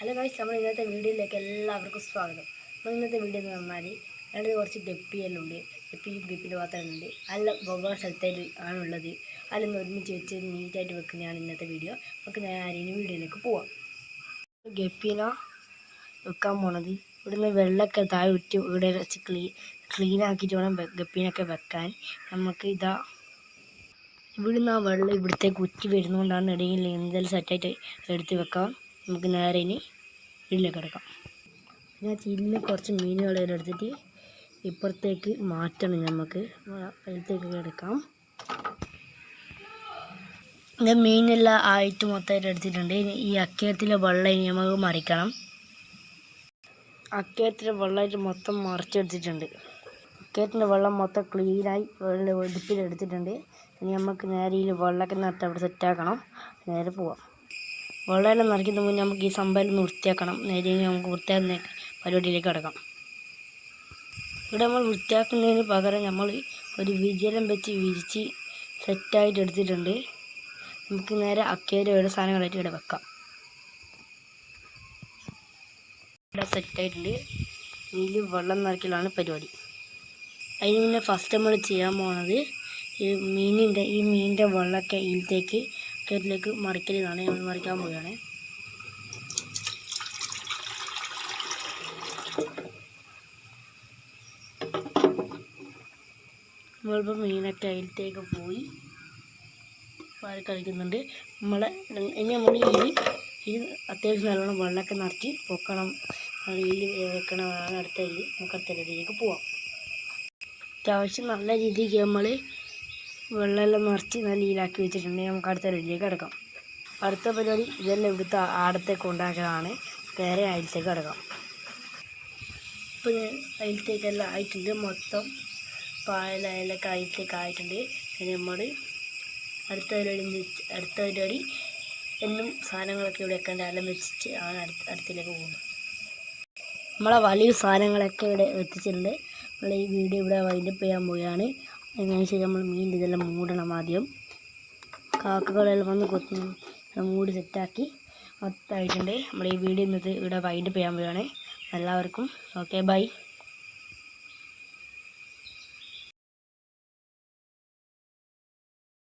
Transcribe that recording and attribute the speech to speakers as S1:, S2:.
S1: Hello guys നമ്മൾ ഇന്നത്തെ വീഡിയോയിലേക്ക് എല്ലാവർക്കും സ്വാഗതം. നമ്മൾ ഇന്നത്തെ വീഡിയോ എന്ന് പറഞ്ഞാൽ ഞങ്ങളുടെ കുറച്ച് ഗപ്പിയെല്ലാം ഉണ്ട് ഗപ്പിയും ഗപ്പിന്റെ പാത്രമുണ്ട് നല്ല വെവ്വേറെ സ്ഥലത്തായിട്ട് ആണുള്ളത്. അതിലൊന്ന് ഒരുമിച്ച് വെച്ച് നീറ്റായിട്ട് വെക്കുന്നതാണ് ഇന്നത്തെ വീഡിയോ. നമുക്ക് നേരെ വീഡിയോയിലേക്ക് പോവാം. ഗപ്പീനെ വെക്കാൻ പോണത്. ഇവിടുന്ന് വെള്ളമൊക്കെ താഴെ വിറ്റ് ഇവിടെ വെച്ച് ക്ലീ ക്ലീൻ ആക്കിയിട്ട് വേണം ഗപ്പീനൊക്കെ വെക്കാൻ. നമുക്ക് ഇതാ ഇവിടുന്ന് ആ വെള്ളം ഇവിടത്തേക്ക് ഉറ്റി വരുന്നതുകൊണ്ടാണ് ഇടയിൽ എന്തെങ്കിലും സെറ്റായിട്ട് എടുത്ത് വെക്കാം. നമുക്ക് നേരെ ഇനി വീട്ടിലേക്ക് കിടക്കാം ഞാൻ ഇന്ന് കുറച്ച് മീനുകളെ എടുത്തിട്ട് ഇപ്പുറത്തേക്ക് മാറ്റണം നമുക്ക്. അതിലത്തേക്ക് കിടക്കാം ഇത് മീനെല്ലാം ആയിട്ട് മൊത്തമായിട്ട് എടുത്തിട്ടുണ്ട്. ഈ അക്കയത്തിലെ വെള്ളം ഇനി നമുക്ക് മറിക്കണം. അക്കയത്തിലെ വെള്ളമായിട്ട് മൊത്തം മറിച്ചെടുത്തിട്ടുണ്ട്. അക്കയത്തിന്റെ വെള്ളം മൊത്തം ക്ലീനായി വെള്ളം ഒടുപ്പിലെടുത്തിട്ടുണ്ട് ഇനി നമുക്ക് നേരെ ഈ വെള്ളമൊക്കെ നിർത്തി അവിടെ സെറ്റാക്കണം നേരെ പോവാം. വെള്ളമെല്ലാം നിറയ്ക്കുന്ന മുന്നേ നമുക്ക് ഈ സംഭവം ഒന്ന് വൃത്തിയാക്കണം. നേരെ ഇനി നമുക്ക് വൃത്തിയാക്കുന്ന പരിപാടിയിലേക്ക് കിടക്കാം. ഇവിടെ നമ്മൾ വൃത്തിയാക്കുന്നതിന് പകരം നമ്മൾ ഒരു വിജലം വെച്ച് വിരിച്ച് സെറ്റായിട്ട് എടുത്തിട്ടുണ്ട്. നമുക്ക് നേരെ അക്കേരി ഓരോ സാധനങ്ങളായിട്ട് ഇവിടെ വെക്കാം. ഇവിടെ സെറ്റായിട്ടുണ്ട് ഇതിൽ വെള്ളം നിറയ്ക്കലാണ് പരിപാടി. അതിന് മുന്നേ ഫസ്റ്റ് നമ്മൾ ചെയ്യാൻ പോണത് ഈ മീനിന്റെ ഈ മീനിന്റെ വെള്ളമൊക്കെ ഇതിലേക്ക് കയറ്റിലേക്ക് മറിക്കലാണ് നമ്മൾ മറിക്കാൻ പോവുകയാണ്. നമ്മളിപ്പോൾ മീനൊക്കെ അതിലത്തേക്ക് പോയി. പാൽ കളിക്കുന്നുണ്ട്. നമ്മളെ ഇനി നമ്മൾ ഈ ഇത് അത്യാവശ്യം നല്ലോണം വെള്ളമൊക്കെ നിറച്ച് പൊക്കണം. ഈ വെക്കണം അടുത്ത ഇതിൽ നമുക്ക് അടുത്ത പോവാം. അത്യാവശ്യം നല്ല രീതിക്ക് നമ്മൾ വെള്ളമെല്ലാം നിറച്ച് നല്ല ഇതിലാക്കി വെച്ചിട്ടുണ്ടെങ്കിൽ നമുക്ക് അടുത്ത പരിപാടിയിലേക്ക് കിടക്കാം. അടുത്ത പരിപാടി ഇതെല്ലാം ഇവിടുത്തെ ആടത്തേക്ക് ഉണ്ടാക്കലാണ്. നേരെ അയലത്തേക്ക് കിടക്കാം. ഇപ്പോൾ ഞാൻ അയലത്തേക്കെല്ലാം ആയിട്ടുണ്ട്. മൊത്തം പായലയിലൊക്കെ അയലത്തേക്ക് ആയിട്ടുണ്ട്. ഇനി നമ്മൾ അടുത്ത പരിപാടി അടുത്ത പരിപാടി എന്നും സാധനങ്ങളൊക്കെ ഇവിടെ വെക്കേണ്ട. എല്ലാം വെച്ചിട്ട് ആണ് അടുത്ത അടുത്തിലേക്ക് പോകുന്നത് നമ്മളെ വലിയ സാധനങ്ങളൊക്കെ ഇവിടെ എത്തിച്ചിട്ടുണ്ട്. നമ്മൾ ഈ വീഡിയോ ഇവിടെ വൈൻഡപ്പ് ചെയ്യാൻ പോവുകയാണ്. അതിനുശേഷം നമ്മൾ മീൻ ഇതെല്ലാം മൂടണം ആദ്യം. കാക്കകളെല്ലാം വന്ന് കൊത്തി മൂടി സെറ്റാക്കി മൊത്തമായിട്ടുണ്ട്. നമ്മൾ ഈ വീഡിയോ ഇന്നത്തെ ഇവിടെ വൈൻഡപ്പ് ചെയ്യാൻ പോവുകയാണ്. എല്ലാവർക്കും ഓക്കെ ബൈ